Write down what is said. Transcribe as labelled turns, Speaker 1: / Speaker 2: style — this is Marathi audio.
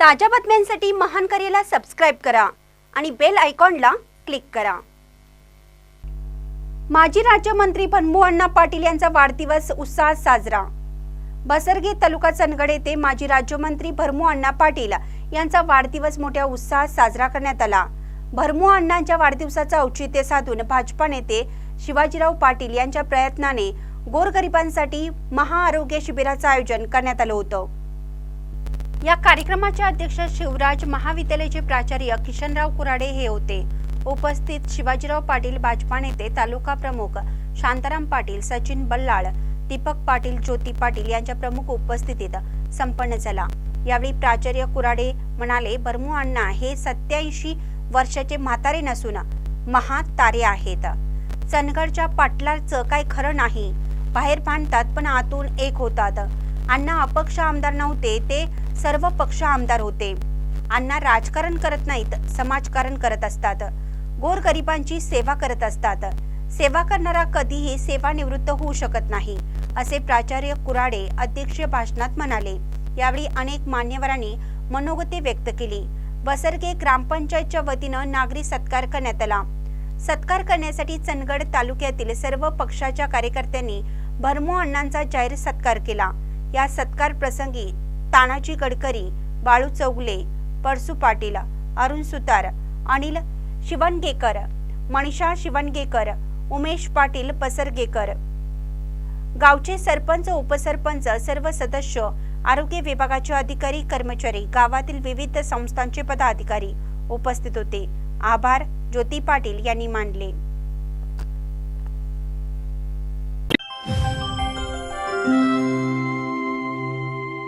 Speaker 1: ताज्या बातम्यांसाठी महान करेला सबस्क्राईब करा आणि बेल आयकॉनला क्लिक करा. माजी राज्यमंत्री भन्मू अण्णा पाटील यांचा वाढदिवस उत्साहात साजरा. बसरगे तालुका चंदगड येथे माजी राज्यमंत्री भरमू अण्णा पाटील यांचा वाढदिवस मोठ्या उत्साहात साजरा करण्यात आला. भरमू अण्णांच्या वाढदिवसाचं औचित्य साधून भाजपा नेते शिवाजीराव पाटील यांच्या प्रयत्नाने गोरगरिबांसाठी महाआरोग्य शिबिराचं आयोजन करण्यात आलं होतं. या कार्यक्रमाचे अध्यक्ष शिवराज महाविद्यालयाचे प्राचार्य किशनराव कुराडे हे होते. उपस्थित शिवाजीराव पाटील भाजपा नेते तालुका प्रमुख शांताराम पाटील सचिन बल्लाळ दीपक पाटील ज्योती पाटील यांच्या प्रमुख उपस्थितीत संपन्न झाला. यावेळी प्राचार्य कुराडे म्हणाले बर्मू अण्णा हे सत्याऐंशी वर्षाचे म्हातारे नसून महातारे आहेत. चनगडच्या पाटलाचं काय खरं नाही? बाहेर भांडतात पण आतून एक होतात. अण्णा अपक्ष आमदार नव्हते ते सर्व पक्ष आमदार होते. अण्णा राजकारण करत नाहीत समाजकारण करत असतात. गोरगरिबांची सेवा करत असतात. सेवा करणारा कधीही सेवानिवृत्त होऊ शकत नाही असे प्राचार्य कुराडे अध्यक्षीय भाषणात म्हणाले. यावेळी अनेक मान्यवरांनी मनोगती व्यक्त केली. बसरगे ग्रामपंचायतच्या वतीनं नागरी सत्कार करण्यात आला. सत्कार करण्यासाठी चंदगड तालुक्यातील सर्व पक्षाच्या कार्यकर्त्यांनी भरमो अण्णांचा जाहीर सत्कार केला. या सत्कार प्रसंगी तानाजी गडकरी बाळू चौगले परसू पाटील अरुण सुतार अनिल शिवणगेकर मनीषा शिवणगेकर उमेश पाटील पसरगेकर. गावचे सरपंच उपसरपंच सर्व सदस्य आरोग्य विभागाचे अधिकारी कर्मचारी गावातील विविध संस्थांचे पदाधिकारी उपस्थित होते. आभार ज्योती पाटील यांनी मानले.